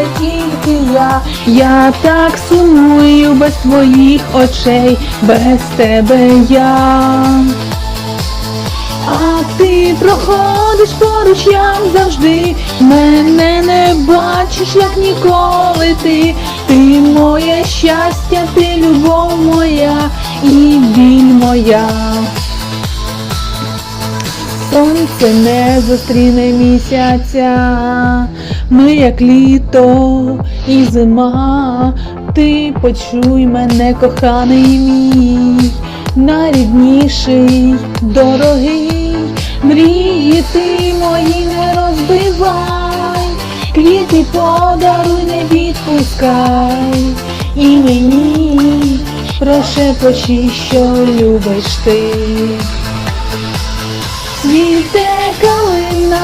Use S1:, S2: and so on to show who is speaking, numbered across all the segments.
S1: Але тільки я. Я так сумую без твоїх очей, без тебе я. А ти проходиш поруч, як завжди, мене не бачиш, як ніколи ти. Ти моє щастя, ти любов моя і біль моя. Сонце не зустріне місяця, ми як літо і зима. Ти почуй мене, коханий мій, найрідніший, дорогий, мрії ти мої не розбивай, квіти подаруй, не відпускай, і мені прошепочи, що любиш ти. Цвіте калина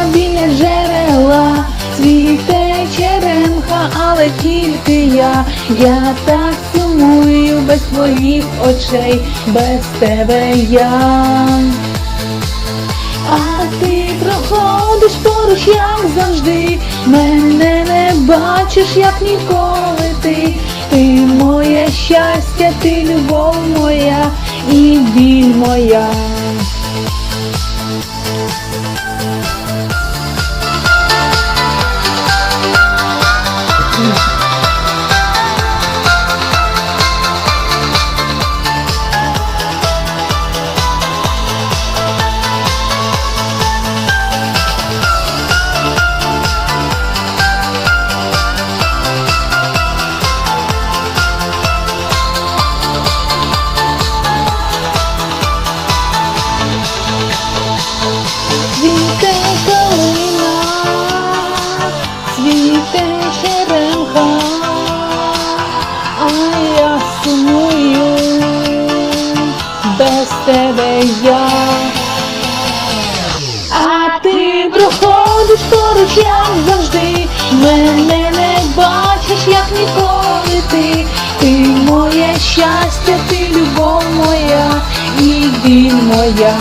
S1: цвіте черемха, але тільки я, я так сумую без твоїх очей, без тебе я. А ти проходиш поруч, як завжди, мене не бачиш, як ніколи ти. Ти моє щастя, ти любов моя і біль моя. Тебе я. А ти проходиш поруч, як завжди, мене не бачиш, як ніколи ти. Ти моє щастя, ти любов моя і біль моя.